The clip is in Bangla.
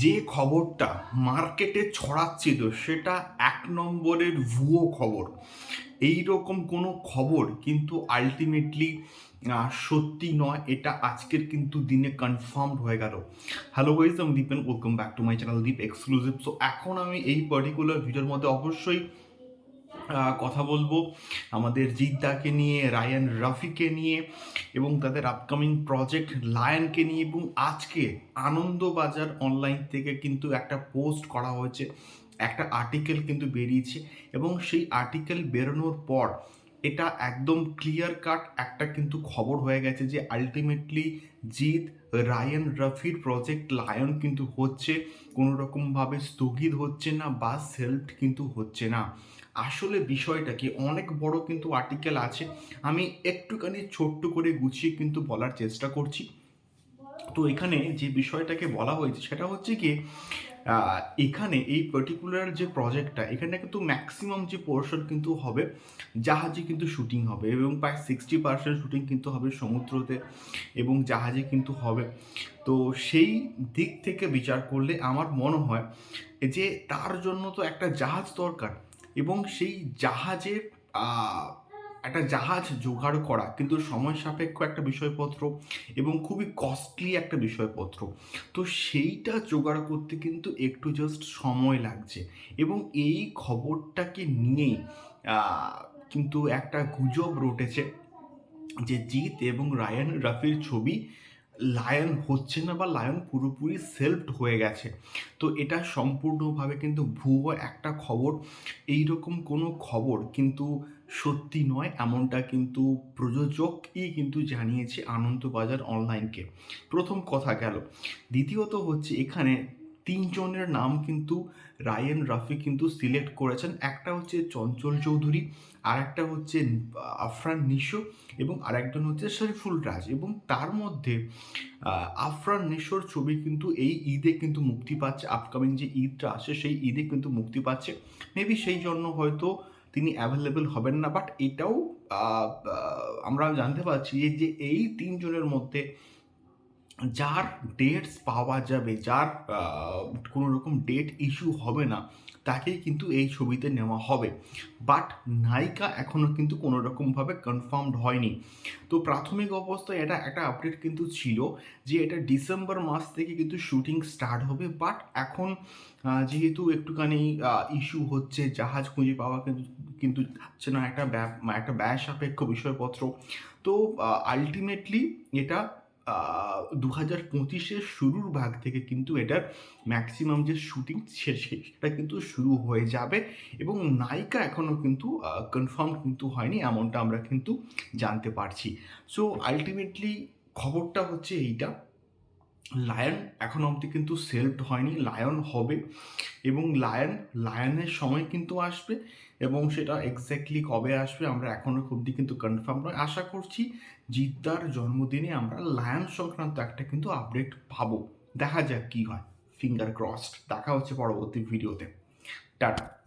যে খবরটা মার্কেটে ছড়াচ্ছিল সেটা এক নম্বরের ভুয়ো খবর। এই রকম কোনো খবর কিন্তু আলটিমেটলি সত্যি নয়, এটা আজকের কিন্তু দিনে কনফার্মড হয়ে গেল। হ্যালো গাইজ আমি Dipen welcome back to my channel Deep exclusive so এখন আমি এই পার্টিকুলার ভিডিওর মধ্যে অবশ্যই কথা বলব আমাদের জিদ্দাকে নিয়ে, রায়ান রাফিকে নিয়ে এবং তাদের আপকামিং প্রজেক্ট লায়নকে নিয়ে এবং আজকে আনন্দবাজার অনলাইন থেকে কিন্তু একটা পোস্ট করা হয়েছে, একটা আর্টিকেল কিন্তু বেরিয়েছে এবং সেই আর্টিকেল বেরোনোর পর এটা একদম ক্লিয়ার কাট একটা কিন্তু খবর হয়ে গেছে যে আলটিমেটলি জিৎ, রায়ান, রফির প্রজেক্ট লায়ন কিন্তু হচ্ছে কোনো রকমভাবে স্থগিত হচ্ছে না বা সেলফ কিন্তু হচ্ছে না। আসলে বিষয়টা কি? অনেক বড় কিন্তু আর্টিকেল আছে। আমি একটুখানি ছোট্ট করে গুছিয়ে কিন্তু বলার চেষ্টা করছি। তো এখানে যে বিষয়টাকে বলা হয়েছে সেটা হচ্ছে কি এখানে এই পার্টিকুলার যে প্রজেক্টটা এখানে কিন্তু ম্যাক্সিমাম যে পোর্শন কিন্তু হবে, জাহাজে কিন্তু শুটিং হবে এবং প্রায় সিক্সটি পার্সেন্ট শুটিং কিন্তু হবে সমুদ্রতে এবং জাহাজে কিন্তু হবে। তো সেই দিক থেকে বিচার করলে আমার মনে হয় যে তার জন্য তো একটা জাহাজ দরকার এবং সেই জাহাজের একটা জাহাজ জোগাড় করা, কিন্তু সময় সাপেক্ষ একটা বিষয়পত্র এবং খুবই কস্টলি একটা বিষয়পত্র। তো সেইটা জোগাড় করতে কিন্তু একটু জাস্ট সময় লাগছে এবং এই খবরটাকে নিয়েই কিন্তু একটা গুজব রটেছে যে জিৎ এবং রায়ান রাফির ছবি লায়ন হচ্ছে না বা লায়ন পুরোপুরি সেলফড হয়ে গেছে। তো এটা সম্পূর্ণভাবে কিন্তু ভুয়ো একটা খবর। এই রকম কোনো খবর কিন্তু সত্যি নয়, এমনটা কিন্তু প্রযোজকই কিন্তু জানিয়েছে আনন্দবাজার অনলাইনকে। প্রথম কথা গেল। দ্বিতীয়ত হচ্ছে এখানে তিনজনের নাম কিন্তু রায়ান রাফি কিন্তু সিলেক্ট করেছেন। একটা হচ্ছে চঞ্চল চৌধুরী আর একটা হচ্ছে আফরান নিশো এবং আরেকজন হচ্ছে শরীফুল রাজ এবং তার মধ্যে আফরান নিশোর ছবি কিন্তু এই ঈদে কিন্তু মুক্তি পাচ্ছে। আপকামিং যে ঈদটা আসে সেই ঈদে কিন্তু মুক্তি পাচ্ছে। মেবি সেই জন্য হয়তো তিনি অ্যাভেলেবেল হবেন না বাট এটাও আমরা জানতে পারছি যে এই তিনজনের মধ্যে যার ডেটস পাওয়া যাবে, যার কোনো রকম ডেট ইস্যু হবে না, তাকেই কিন্তু এই ছবিতে নেওয়া হবে। বাট নায়িকা এখনও কিন্তু কোনো রকমভাবে কনফার্মড হয়নি। তো প্রাথমিক অবস্থায় এটা একটা আপডেট কিন্তু ছিল যে এটা ডিসেম্বর মাস থেকে কিন্তু শুটিং স্টার্ট হবে। বাট এখন যেহেতু একটুখানি ইস্যু হচ্ছে, জাহাজ খুঁজে পাওয়া কিন্তু কিন্তু হচ্ছে না একটা একটা ব্যয় সাপেক্ষ বিষয়পত্র। তো আলটিমেটলি এটা দু হাজার পঁচিশের শুরুর ভাগ থেকে কিন্তু এটার ম্যাক্সিমাম যে শুটিং সেটা কিন্তু শুরু হয়ে যাবে এবং নায়িকা এখনও কিন্তু কনফার্ম কিন্তু হয়নি, এমনটা আমরা কিন্তু জানতে পারছি। সো আলটিমেটলি খবরটা হচ্ছে এইটা লায়ন এখন অবধি কিন্তু সেলফড হয়নি লায়ন হবে এবং লায়ন লায়নের সময় কিন্তু আসবে এবং সেটা এক্স্যাক্টলি কবে আসবে আমরা এখনও অবধি কিন্তু কনফার্ম নয়। আশা করছি জিদ্দার জন্মদিনে আমরা লায়ন সংক্রান্ত একটা কিন্তু আপডেট পাবো। দেখা যাক কি হয়। ফিঙ্গার ক্রসড দেখা হচ্ছে পরবর্তী ভিডিওতে টাটা